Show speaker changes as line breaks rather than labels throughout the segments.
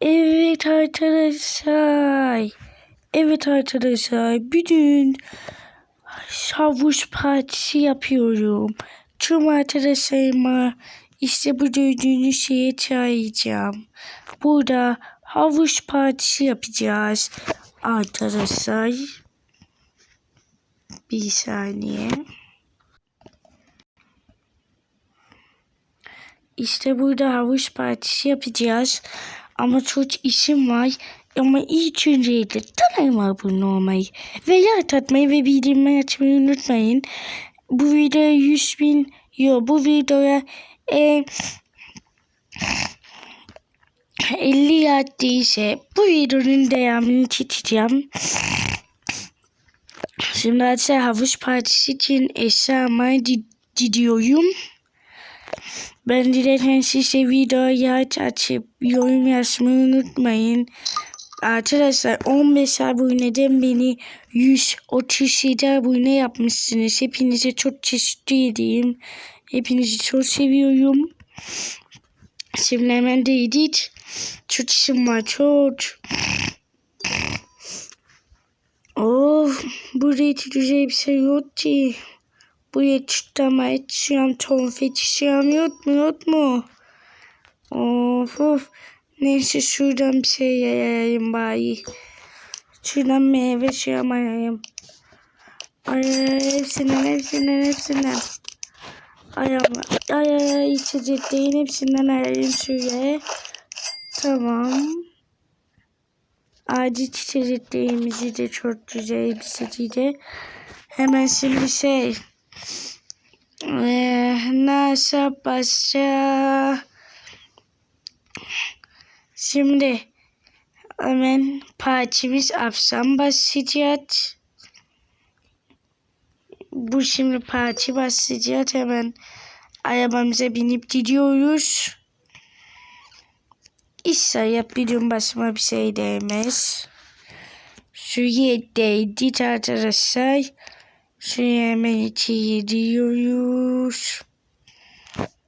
Evet arkadaşlar. Evet arkadaşlar. Bugün havuç partisi yapıyorum. Tüm arkadaşlarıma işte bu gördüğünüz şeye çağıracağım. Burada havuç partisi yapacağız. Arkadaşlar. Bir saniye. İşte burada havuç partisi yapacağız. Ama çok işim var. Ama ilk öncelikle kanalıma abone olmayı ve like atmayı ve bildirimleri açmayı unutmayın. Bu videoya 100 bin yo bu videoya e, 50 like değilse bu videonun devamını çekeceğim. Şimdi arkadaşlar havuç partisi için eşya almaya gidiyorum. Ben dilerken size videoya açıp yorum yazmayı unutmayın. Arkadaşlar 15 aboneden beni 137 abone yapmışsınız. Hepinize çok teşekkür edeyim. Hepinizi çok seviyorum. Şimdi hemen de edit. Çok işim var çok. Of hiç güzel bir şey yok ki. Buraya çıktım açacağım tonfet işim yok mu yok mu? Of of. Neyse şuradan bir şey yayayım bari. Şuradan meyve şey yapayım. Ay hepsinden hepsinden hepsinden. Ay ama ay ay ay içeceklerin hepsinden ayayım şuraya. Tamam. Acil içeceklerimizi de çok güzel bir şekilde. Hemen şimdi şey. Nasıl başa? Şimdi hemen parçamız afsan basacağız. Bu şimdi parça basacağız. Hemen arabamıza binip gidiyoruz. İsa yap videom basma bir şey değmez. Şu yedeyi dit arkadaşlar. Şu yemeği çiğdiyoruz.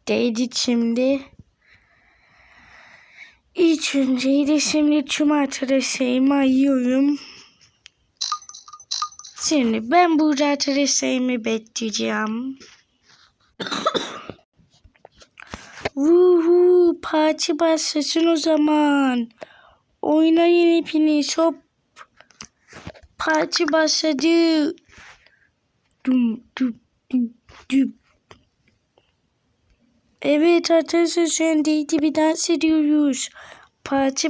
Değdi şimdi. İlk önceyi de şimdi cumartesimi yiyorum. Şimdi ben bu cumartesimi bekleyeceğim. Vuhu parti başlasın o zaman. Oynayın hepiniz hop. Parti başladı. Dum dum dum dum. Evet arkadaşlar şu an değdi bir dans ediyoruz. Parti.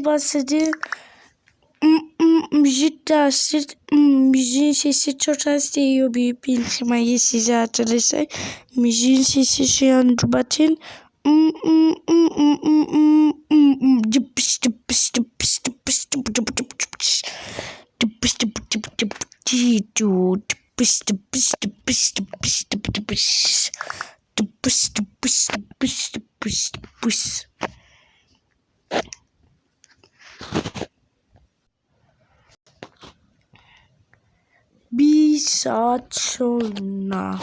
Mm, mm, Müzik dersi, mm, müziğin sesi çok az değiyor büyük bir ihtimalle size arkadaşlar. Müziğin sesi şu an bakın. Cıpış, cıpış, cıpış, cıpış, cıpış. Tıpış tıpış tıpış tıpış tıpış. Bir saat sonra.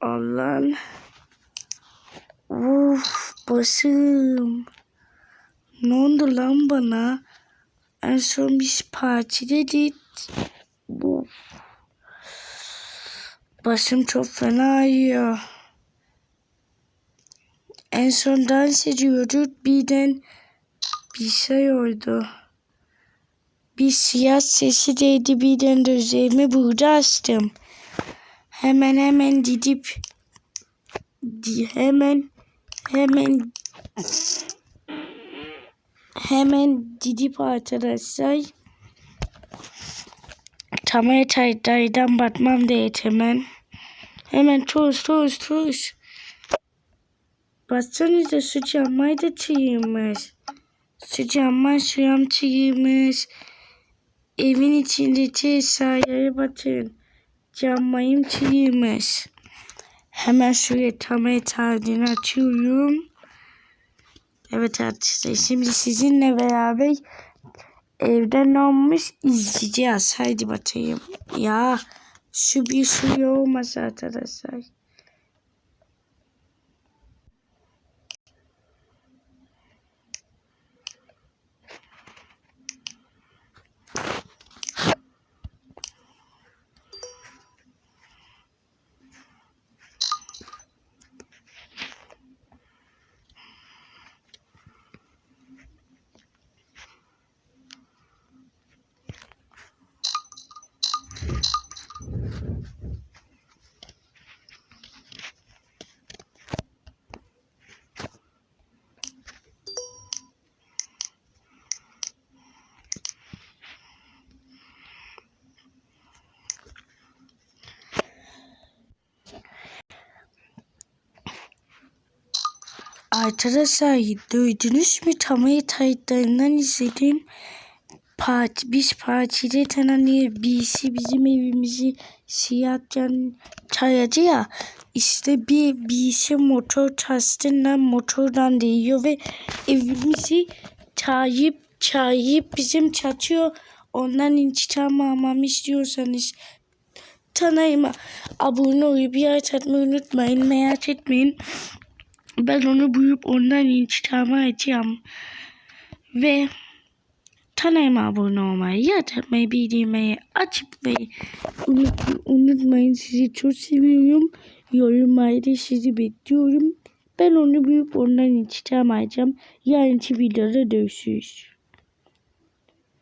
Allah'ım. Başım. Ne oldu lan bana? En son biz partidedik. Bu başım çok fena ağrıyor. En son dans ediyorduk. Birden bir şey oldu. Bir siyah sesi değdi. Birden de burada açtım. Hemen hemen gidip hemen Hemen hemen gidip arkadaşlar Tamaya çaydaydan batmam diye hemen. Hemen tuz tuz tuz. Baksanıza sıcağıma da çiğmiş. Sıcağıma suyam çiğmiş. Evin içinde çiğ sayıya batın. Camayım çiğmiş. Hemen şöyle tamaya çaydan açıyorum. Evet arkadaşlar şimdi sizinle beraber evde ne olmuş izleyeceğiz. Haydi bakayım. Ya Şu bir şey olmasa arkadaşlar. Arkadaşlar duydunuz mu? Tamayı kayıtlarından izledim. Parti, biz partide tanınıyor. Birisi bizim evimizi siyahcan çayacı ya. İşte bir birisi motor tastından motordan değiyor ve evimizi çayıp çayıp bizim çatıyor. Ondan intikam almamı istiyorsanız kanalıma abone olup bir atmayı unutmayın. Merak etmeyin. Ben onu buyup ondan intikam alacağım. Ve kanalıma abone olmayı, yatırmayı, bildirmeyi, açmayı unut, unutmayın. Sizi çok seviyorum. Yorumlarda sizi bekliyorum. Ben onu buyup ondan intikam alacağım. Yarınki videoda görüşürüz.